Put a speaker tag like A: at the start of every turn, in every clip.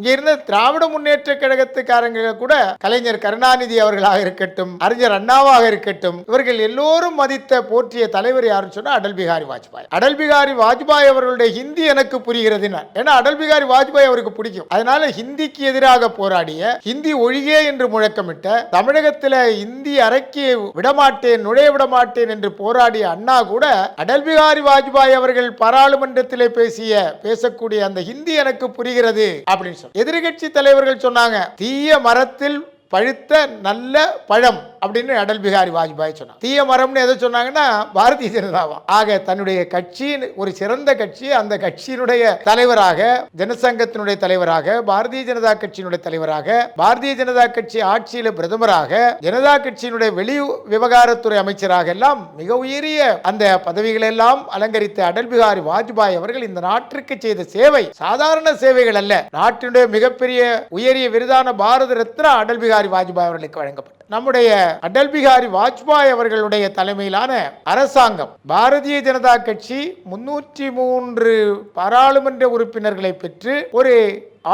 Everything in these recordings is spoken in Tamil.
A: இங்கே இருந்த திராவிட முன்னேற்ற கழகத்துக்காரங்க கூட கலைஞர் கருணாநிதி அவர்களாக இருக்கட்டும் அறிஞர் அண்ணாவாக இருக்கட்டும் இவர்கள் எல்லோரும் மதித்த போற்றிய தலைவர் யாருன்னு சொன்னால் அடல் பிகாரி வாஜ்பாய். அடல் பிகாரி வாஜ்பாய் அவர்களுடைய ஹிந்தி எனக்கு புரிகிறது ஏன்னா அடல் பிகாரி வாஜ்பாய் அவருக்கு பிடிக்கும். அதனால ஹிந்திக்கு எதிராக போராடிய ஹிந்தி ஒழியே என்று முழக்கமிட்ட தமிழகத்தில் இந்தி அரைக்கி விடமாட்டேன் நுழைய விடமாட்டேன் என்று போராடிய அண்ணா கூட அடல் பிகாரி வாஜ்பாய் அவர்கள் பாராளுமன்றத்தில் பேசிய பேசக்கூடிய அந்த ஹிந்தி எனக்கு புரிகிறது அப்படின்னு சொல்லி எதிர்கட்சி தலைவர்கள் சொன்னாங்க தீய மரத்தில் பழுத்த நல்ல பழம். அப்படின்னு அடல் பிகாரி வாஜ்பாய் சொன்னான் தீய மரம்னு எதை சொன்னாங்கன்னா பாரதிய ஜனதாவா ஆக தன்னுடைய கட்சியின் ஒரு சிறந்த கட்சி அந்த கட்சியினுடைய தலைவராக ஜனசங்கத்தினுடைய தலைவராக பாரதிய ஜனதா கட்சியினுடைய தலைவராக பாரதிய ஜனதா கட்சி ஆட்சியில பிரதமராக ஜனதா கட்சியினுடைய வெளி விவகாரத்துறை அமைச்சராக எல்லாம் மிக உயரிய அந்த பதவிகளை எல்லாம் அலங்கரித்த அடல் பிகாரி வாஜ்பாய் அவர்கள் இந்த நாட்டிற்கு செய்த சேவை சாதாரண சேவைகள் அல்ல. நாட்டினுடைய மிகப்பெரிய உயரிய விருதான பாரத ரத்னா அடல் பிகாரி வாஜ்பாய் அவர்களுக்கு வழங்கப்பட்டது. நம்முடைய அடல் பிகாரி வாஜ்பாய் அவர்களுடைய தலைமையிலான அரசாங்கம் பாரதிய ஜனதா கட்சி முன்னூற்றி மூன்று பாராளுமன்ற உறுப்பினர்களை பெற்று ஒரு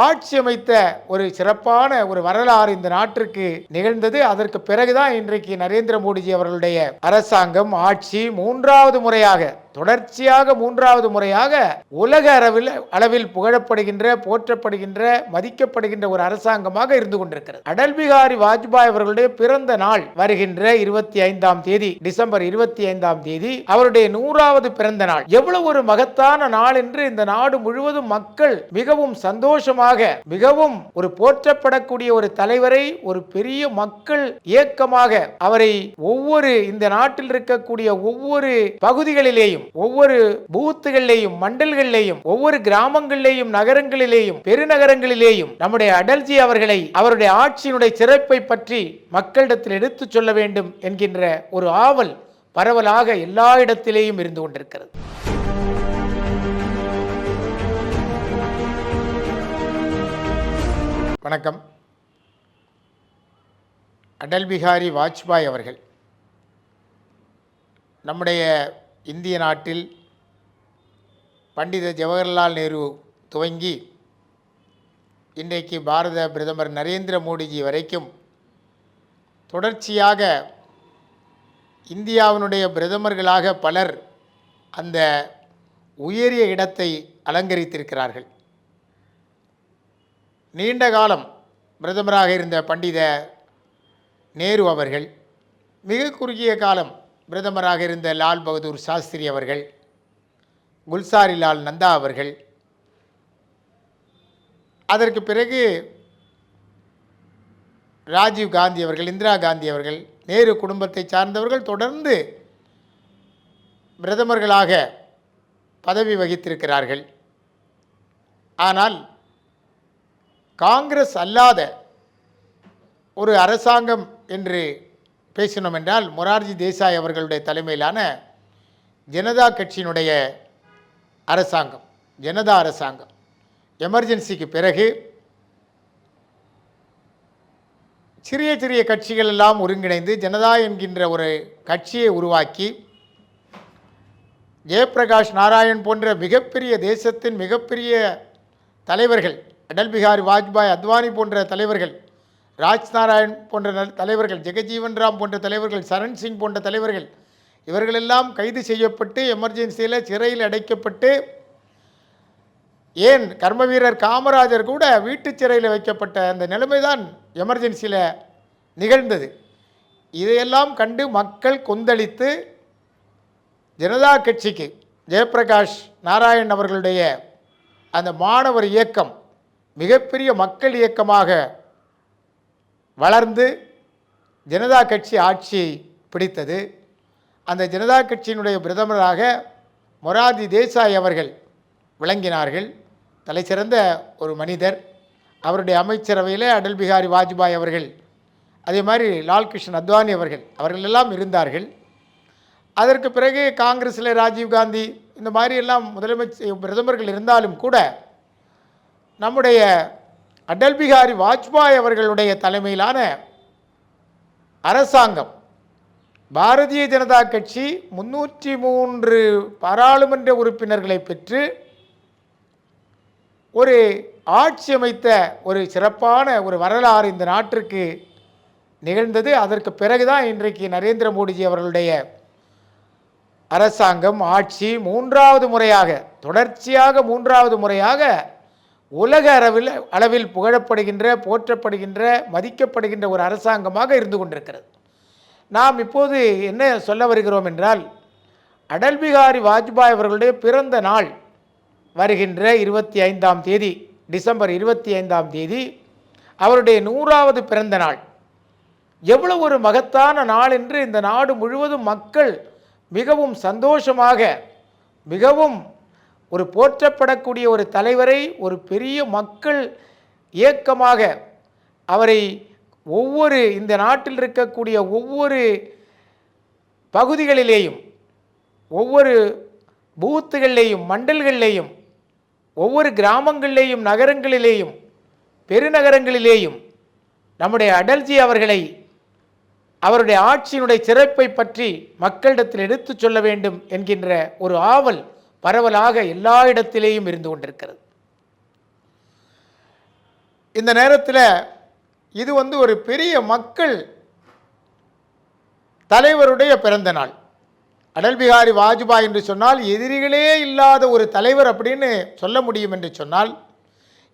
A: ஆட்சி அமைத்த ஒரு சிறப்பான ஒரு வரலாறு இந்த நாட்டிற்கு நிகழ்ந்தது. அதற்கு பிறகுதான் இன்றைக்கு நரேந்திர மோடிஜி அவர்களுடைய அரசாங்கம் ஆட்சி மூன்றாவது முறையாக தொடர்ச்சியாக மூன்றாவது முறையாக உலக அளவில் அளவில் புகழப்படுகின்ற போற்றப்படுகின்ற மதிக்கப்படுகின்ற ஒரு அரசாங்கமாக இருந்து கொண்டிருக்கிறது. அடல் பிகாரி வாஜ்பாய் அவர்களுடைய பிறந்த நாள் வருகின்ற இருபத்தி ஐந்தாம் தேதி டிசம்பர் இருபத்தி ஐந்தாம் தேதி அவருடைய நூறாவது பிறந்த நாள். எவ்வளவு ஒரு மகத்தான நாள் என்று இந்த நாடு முழுவதும் மக்கள் மிகவும் சந்தோஷமாக மிகவும் ஒரு போற்றப்படக்கூடிய ஒரு தலைவரை ஒரு பெரிய மக்கள் இயக்கமாக அவரை ஒவ்வொரு இந்த நாட்டில் இருக்கக்கூடிய ஒவ்வொரு பகுதிகளிலேயும் ஒவ்வொரு பூத்துகள்லேயும் மண்டல்கள்லேயும் ஒவ்வொரு கிராமங்களிலேயும் நகரங்களிலேயும் பெருநகரங்களிலேயும் நம்முடைய அடல்ஜி அவர்களை அவருடைய ஆட்சியினுடைய சிறப்பை பற்றி மக்களிடத்தில் எடுத்துச் சொல்ல வேண்டும் என்கின்ற ஒரு ஆவல் பரவலாக எல்லா இடத்திலேயும் இருந்து கொண்டிருக்கிறது. வணக்கம். அடல் பிகாரி வாஜ்பாய் அவர்கள் நம்முடைய இந்திய நாட்டில் பண்டித ஜவஹர்லால் நேரு துவங்கி இன்றைக்கு பாரத பிரதமர் நரேந்திர மோடிஜி வரைக்கும் தொடர்ச்சியாக இந்தியாவினுடைய பிரதமர்களாக பலர் அந்த உயரிய இடத்தை அலங்கரித்திருக்கிறார்கள். நீண்ட காலம் பிரதமராக இருந்த பண்டித நேரு அவர்கள் மிக குறுகிய காலம் பிரதமராக இருந்த லால் பகதூர் சாஸ்திரி அவர்கள் குல்சாரிலால் நந்தா அவர்கள் அதற்கு பிறகு ராஜீவ் காந்தி அவர்கள் இந்திரா காந்தி அவர்கள் நேரு குடும்பத்தை சார்ந்தவர்கள் தொடர்ந்து பிரதமர்களாக பதவி வகித்திருக்கிறார்கள். ஆனால் காங்கிரஸ் அல்லாத ஒரு அரசாங்கம் என்று பேசினோம் என்றால் மொரார்ஜி தேசாய் அவர்களுடைய தலைமையிலான ஜனதா கட்சியினுடைய அரசாங்கம் ஜனதா அரசாங்கம். எமர்ஜென்சிக்கு பிறகு சிறிய சிறிய கட்சிகள் எல்லாம் ஒருங்கிணைந்து ஜனதா என்கின்ற ஒரு கட்சியை உருவாக்கி ஜெயபிரகாஷ் நாராயண் போன்ற மிகப்பெரிய தேசத்தின் மிகப்பெரிய தலைவர்கள் அடல் பிகாரி வாஜ்பாய் அத்வானி போன்ற தலைவர்கள் ராஜ் நாராயண் போன்ற தலைவர்கள் ஜெகஜீவன் ராம் போன்ற தலைவர்கள் சரண் சிங் போன்ற தலைவர்கள் இவர்களெல்லாம் கைது செய்யப்பட்டு எமர்ஜென்சியில் சிறையில் அடைக்கப்பட்டு ஏன் கர்ம வீரர் காமராஜர் கூட வீட்டுச் சிறையில் வைக்கப்பட்ட அந்த நிலைமை தான் எமர்ஜென்சியில் நிகழ்ந்தது. இதையெல்லாம் கண்டு மக்கள் கொந்தளித்து ஜனதா கட்சிக்கு ஜெயபிரகாஷ் நாராயண் அவர்களுடைய அந்த மாணவர் இயக்கம் மிகப்பெரிய மக்கள் இயக்கமாக வளர்ந்து ஜனதா கட்சி ஆட்சி பிடித்தது. அந்த ஜனதா கட்சியினுடைய பிரதமராக மொராதி தேசாய் அவர்கள் விளங்கினார்கள். தலைசிறந்த ஒரு மனிதர். அவருடைய அமைச்சரவையில் அடல் பிகாரி வாஜ்பாய் அவர்கள் அதே மாதிரி லால்கிருஷ்ணன் அத்வானி அவர்கள் அவர்கள் எல்லாம் இருந்தார்கள். அதற்கு பிறகு காங்கிரஸில் ராஜீவ் காந்தி இந்த மாதிரி எல்லாம் முதலமைச்சர் பிரதமர்கள் இருந்தாலும் கூட நம்முடைய அடல் பிகாரி வாஜ்பாய் அவர்களுடைய தலைமையிலான அரசாங்கம் பாரதிய ஜனதா கட்சி முன்னூற்றி மூன்று பாராளுமன்ற உறுப்பினர்களை பெற்று ஒரு ஆட்சி அமைத்த ஒரு சிறப்பான ஒரு வரலாறு இந்த நாட்டிற்கு நிகழ்ந்தது. அதற்கு பிறகுதான் இன்றைக்கு நரேந்திர மோடிஜி அவர்களுடைய அரசாங்கம் ஆட்சி மூன்றாவது முறையாக தொடர்ச்சியாக மூன்றாவது முறையாக உலக அளவில் அளவில் புகழப்படுகின்ற போற்றப்படுகின்ற மதிக்கப்படுகின்ற ஒரு அரசாங்கமாக இருந்து கொண்டிருக்கிறது. நாம் இப்போது என்ன சொல்ல வருகிறோம் என்றால் அடல் பிகாரி வாஜ்பாய் அவர்களுடைய பிறந்த நாள் வருகின்ற இருபத்தி ஐந்தாம் தேதி டிசம்பர் இருபத்தி ஐந்தாம் தேதி அவருடைய நூறாவது பிறந்த நாள். எவ்வளவு ஒரு மகத்தான நாள் என்று இந்த நாடு முழுவதும் மக்கள் மிகவும் சந்தோஷமாக மிகவும் ஒரு போற்றப்படக்கூடிய ஒரு தலைவரை ஒரு பெரிய மக்கள் இயக்கமாக அவரை ஒவ்வொரு இந்த நாட்டில் இருக்கக்கூடிய ஒவ்வொரு பகுதிகளிலேயும் ஒவ்வொரு பூத்துகளிலேயும் மண்டல்கள்லேயும் ஒவ்வொரு கிராமங்களிலேயும் நகரங்களிலேயும் பெருநகரங்களிலேயும் நம்முடைய அடல்ஜி அவர்களை அவருடைய ஆட்சியினுடைய சிறப்பை பற்றி மக்களிடத்தில் எடுத்துச் சொல்ல வேண்டும் என்கின்ற ஒரு ஆவல் பரவலாக எல்லா இடத்திலேயும் இருந்து கொண்டிருக்கிறது. இந்த நேரத்தில் இது வந்து ஒரு பெரிய மக்கள் தலைவருடைய பிறந்த நாள். அடல் பிகாரி வாஜ்பாய் என்று சொன்னால் எதிரிகளே இல்லாத ஒரு தலைவர் அப்படின்னு சொல்ல முடியும் என்று சொன்னால்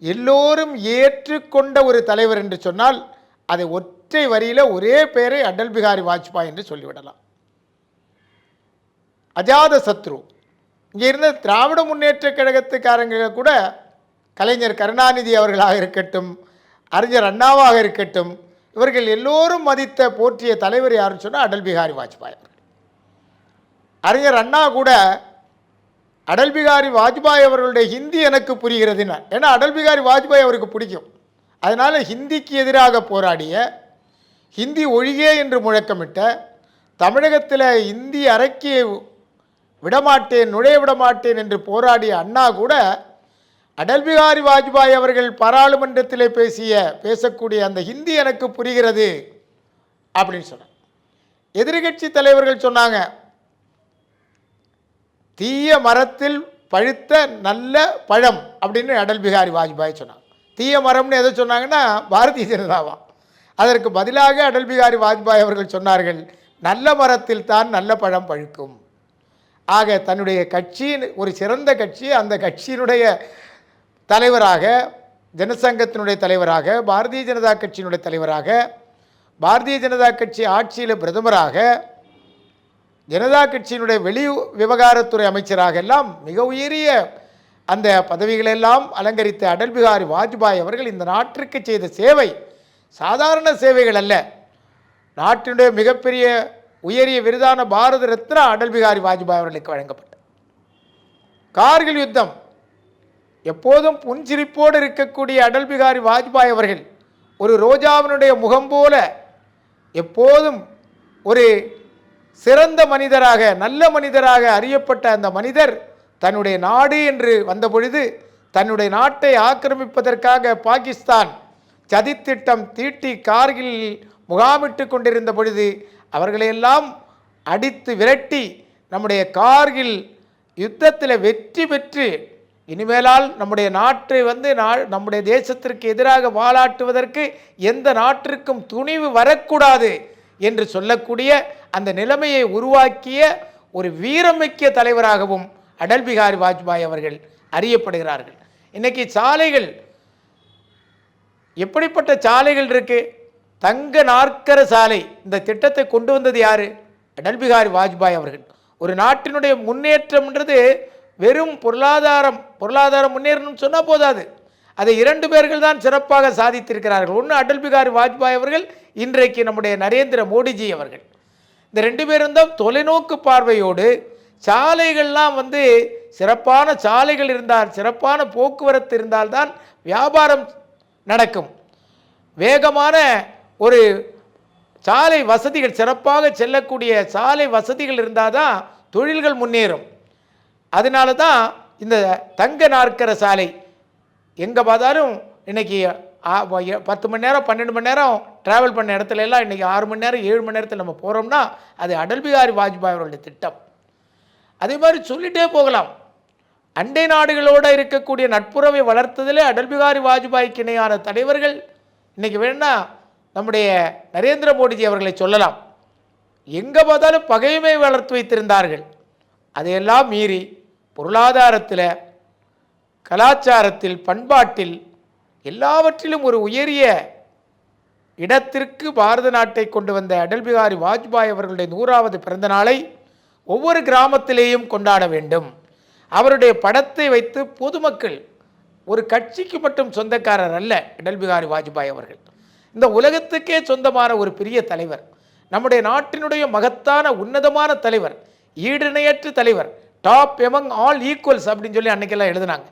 A: எல்லோரும் ஏற்றுக்கொண்ட ஒரு தலைவர் என்று சொன்னால் அதை ஒற்றை வரியில் ஒரே பெயரை அடல் பிகாரி வாஜ்பாய் என்று சொல்லிவிடலாம். அஜாத சத்ரு. இங்கே இருந்த திராவிட முன்னேற்ற கழகத்துக்காரங்க கூட கலைஞர் கருணாநிதி அவர்களாக இருக்கட்டும் அறிஞர் அண்ணாவாக இருக்கட்டும் இவர்கள் எல்லோரும் மதித்த போற்றிய தலைவர் யாருன்னு சொன்னால் அடல் பிகாரி வாஜ்பாய் அவர்கள். அறிஞர் அண்ணா கூட அடல் பிகாரி வாஜ்பாய் அவர்களுடைய ஹிந்தி எனக்கு புரிகிறதுன்னு ஏன்னா அடல் பிகாரி வாஜ்பாய் அவருக்கு பிடிக்கும். அதனால் ஹிந்திக்கு எதிராக போராடிய ஹிந்தி ஒழியே என்று முழக்கமிட்ட தமிழகத்தில் இந்தி அரைக்கி விடமாட்டேன் நுழைய விடமாட்டேன் என்று போராடிய அண்ணா கூட அடல் பிகாரி வாஜ்பாய் அவர்கள் பாராளுமன்றத்திலே பேசிய பேசக்கூடிய அந்த ஹிந்தி எனக்கு புரிகிறது அப்படின்னு சொன்னாங்க எதிர்கட்சி தலைவர்கள் சொன்னாங்க தீய மரத்தில் பழுத்த நல்ல பழம் அப்படின்னு அடல் பிகாரி வாஜ்பாய் சொன்னாங்க தீய மரம்னு எதை சொன்னாங்கன்னா பாரதிய ஜனதாவா. அதற்கு பதிலாக அடல் பிகாரி வாஜ்பாய் அவர்கள் சொன்னார்கள் நல்ல மரத்தில் தான் நல்ல பழம் பழுக்கும். ஆக தன்னுடைய கட்சியின் ஒரு சிறந்த கட்சி அந்த கட்சியினுடைய தலைவராக ஜனசங்கத்தினுடைய தலைவராக பாரதிய ஜனதா கட்சியினுடைய தலைவராக பாரதிய ஜனதா கட்சி ஆட்சியில் பிரதமராக ஜனதா கட்சியினுடைய வெளி விவகாரத்துறை அமைச்சராக எல்லாம் மிக உயரிய அந்த பதவிகளெல்லாம் அலங்கரித்த அடல் பிகாரி வாஜ்பாய் அவர்கள் இந்த நாட்டிற்கு செய்த சேவை சாதாரண சேவைகள் அல்ல. நாட்டினுடைய மிகப்பெரிய உயரிய விருதான பாரத ரத்னா அடல் பிகாரி வாஜ்பாய் அவர்களுக்கு வழங்கப்பட்டது. கார்கில் யுத்தம். எப்போதும் புன்சிரிப்போடு இருக்கக்கூடிய அடல் பிகாரி வாஜ்பாய் அவர்கள் ஒரு ரோஜாவினுடைய முகம் போல எப்போதும் ஒரு சிறந்த மனிதராக நல்ல மனிதராக அறியப்பட்ட அந்த மனிதர் தன்னுடைய நாடு என்று வந்தபொழுது தன்னுடைய நாட்டை ஆக்கிரமிப்பதற்காக பாகிஸ்தான் சதித்திட்டம் தீட்டி கார்கில் முகாமிட்டு கொண்டிருந்த பொழுது அவர்களையெல்லாம் அடித்து விரட்டி நம்முடைய கார்கில் யுத்தத்தில் வெற்றி பெற்று இனிமேலால் நம்முடைய நாட்டை வந்து நம்முடைய தேசத்திற்கு எதிராக வாலாட்டுவதற்கு எந்த நாட்டிற்கும் துணிவு வரக்கூடாது என்று சொல்லக்கூடிய அந்த நிலைமையை உருவாக்கிய ஒரு வீரமிக்க தலைவராகவும் அடல் பிகாரி வாஜ்பாய் அவர்கள் அறியப்படுகிறார்கள். இன்றைக்கி சாலைகள் எப்படிப்பட்ட சாலைகள் இருக்குது தங்க நாற்கர சாலை இந்த திட்டத்தை கொண்டு வந்தது யார்? அடல் பிகாரி வாஜ்பாய் அவர்கள். ஒரு நாட்டினுடைய முன்னேற்றம்ன்றது வெறும் பொருளாதாரம் பொருளாதாரம் முன்னேறணும்னு சொன்னால் போதாது. அதை இரண்டு பேர்கள் தான் சிறப்பாக சாதித்திருக்கிறார்கள். ஒன்று அடல் பிகாரி வாஜ்பாய் அவர்கள் இன்றைக்கு நம்முடைய நரேந்திர மோடிஜி அவர்கள். இந்த ரெண்டு பேரும் தான் தொலைநோக்கு பார்வையோடு சாலைகள்லாம் வந்து சிறப்பான சாலைகள் இருந்தால் சிறப்பான போக்குவரத்து இருந்தால்தான் வியாபாரம் நடக்கும். வேகமான ஒரு சாலை வசதிகள் சிறப்பாக செல்லக்கூடிய சாலை வசதிகள் இருந்தால் தான் தொழில்கள் முன்னேறும். அதனால தான் இந்த தங்க நாற்கர சாலை எங்கே பார்த்தாலும் இன்றைக்கி பத்து மணி நேரம் பன்னெண்டு மணி நேரம் ட்ராவல் பண்ண இடத்துல எல்லாம் இன்றைக்கி ஆறு மணி நேரம் ஏழு மணி நேரத்தில் நம்ம போகிறோம்னா அது அடல் பிகாரி வாஜ்பாய் அவருடைய திட்டம். அதே மாதிரி சொல்லிட்டே போகலாம். அண்டை நாடுகளோடு இருக்கக்கூடிய நட்புறவை வளர்த்ததிலே அடல் பிகாரி வாஜ்பாய்க்கு இணையான தலைவர்கள் இன்றைக்கி வேணால் நம்முடைய நரேந்திர மோடிஜி அவர்களை சொல்லலாம். எங்கே பார்த்தாலும் பகைமை வளர்த்து வைத்திருந்தார்கள். அதையெல்லாம் மீறி பொருளாதாரத்தில் கலாச்சாரத்தில் பண்பாட்டில் எல்லாவற்றிலும் ஒரு உயரிய இடத்திற்கு பாரத நாட்டை கொண்டு வந்த அடல் பிகாரி வாஜ்பாய் அவர்களுடைய நூறாவது பிறந்த நாளை ஒவ்வொரு கிராமத்திலேயும் கொண்டாட வேண்டும். அவருடைய படத்தை வைத்து பொதுமக்கள் ஒரு கட்சிக்கு மட்டும் சொந்தக்காரர் அல்ல அடல் பிகாரி வாஜ்பாய் அவர்கள். இந்த உலகத்துக்கே சொந்தமான ஒரு பெரிய தலைவர் நம்முடைய நாட்டினுடைய மகத்தான உன்னதமான தலைவர் ஈடிணையற்ற தலைவர் டாப் எமங் ஆல் ஈக்குவல்ஸ் அப்படின்னு சொல்லி அன்னைக்கெல்லாம் எழுதினாங்க.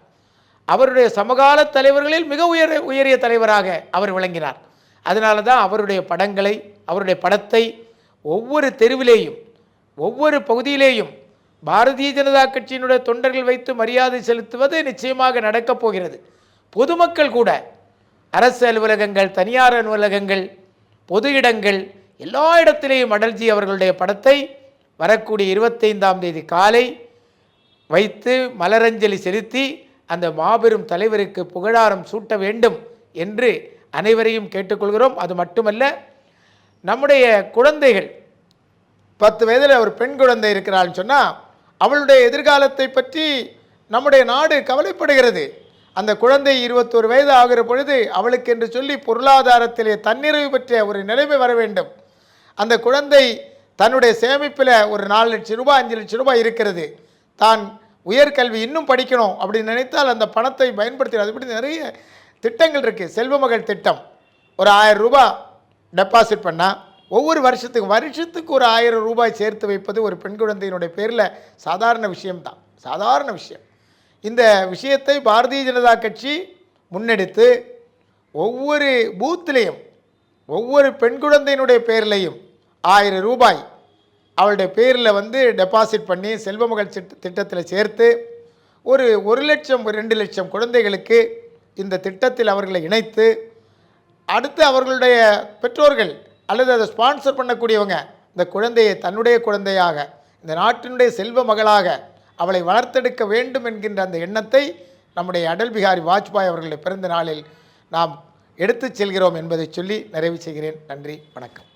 A: அவருடைய சமகால தலைவர்களில் மிக உயர் உயரிய தலைவராக அவர் விளங்கினார். அதனால தான் அவருடைய படங்களை அவருடைய படத்தை ஒவ்வொரு தெருவிலேயும் ஒவ்வொரு பகுதியிலேயும் பாரதிய ஜனதா கட்சியினுடைய தொண்டர்கள் வைத்து மரியாதை செலுத்துவது நிச்சயமாக நடக்கப் போகிறது. பொதுமக்கள் கூட அரசு அலுவலகங்கள் தனியார் அலுவலகங்கள் பொது இடங்கள் எல்லா இடத்திலேயும் அடல்ஜி அவர்களுடைய படத்தை வரக்கூடிய இருபத்தைந்தாம் தேதி காலை வைத்து மலரஞ்சலி செலுத்தி அந்த மாபெரும் தலைவருக்கு புகழாரம் சூட்ட வேண்டும் என்று அனைவரையும் கேட்டுக்கொள்கிறோம். அது மட்டுமல்ல நம்முடைய குழந்தைகள் பத்து வயதில் ஒரு பெண் குழந்தை இருக்கிறாள்னு சொன்னால் அவளுடைய எதிர்காலத்தை பற்றி நம்முடைய நாடு கவலைப்படுகிறது. அந்த குழந்தை இருபத்தொரு வயது ஆகிற பொழுது அவளுக்கு என்று சொல்லி பொருளாதாரத்திலே தன்னிறைவு பற்றிய ஒரு நிலைமை வர வேண்டும். அந்த குழந்தை தன்னுடைய சேமிப்பில் ஒரு நாலு லட்சம் ரூபாய் அஞ்சு லட்சம் ரூபாய் இருக்கிறது. தான் உயர்கல்வி இன்னும் படிக்கணும் அப்படின்னு நினைத்தால் அந்த பணத்தை பயன்படுத்தி அதுபடி நிறைய திட்டங்கள் இருக்குது செல்வமகள் திட்டம். ஒரு ஆயிரம் ரூபாய் டெபாசிட் பண்ணால் ஒவ்வொரு வருஷத்துக்கு வருஷத்துக்கு ஒரு ஆயிரம் ரூபாய் சேர்த்து வைப்பது ஒரு பெண் குழந்தையினுடைய பேரில் சாதாரண விஷயம்தான். சாதாரண விஷயம். இந்த விஷயத்தை பாரதிய ஜனதா கட்சி முன்னெடுத்து ஒவ்வொரு பூத்திலையும் ஒவ்வொரு பெண் குழந்தையினுடைய பேர்லையும் ஆயிரம் ரூபாய் அவளுடைய பேரில் வந்து டெபாசிட் பண்ணி செல்வமகள் திட்டத்தில் சேர்த்து ஒரு ஒரு லட்சம் ரெண்டு லட்சம் குழந்தைகளுக்கு இந்த திட்டத்தில் அவர்களை இணைத்து அடுத்து அவர்களுடைய பெற்றோர்கள் அல்லது அதை ஸ்பான்சர் பண்ணக்கூடியவங்க இந்த குழந்தையை தன்னுடைய குழந்தையாக இந்த நாட்டினுடைய செல்வ மகளாக அவளை வளர்த்தெடுக்க வேண்டும் என்கின்ற அந்த எண்ணத்தை நம்முடைய அடல் பிகாரி வாஜ்பாய் அவர்களுடைய பிறந்த நாளில் நாம் எடுத்துச் செல்கிறோம் என்பதை சொல்லி நிறைவு செய்கிறேன். நன்றி வணக்கம்.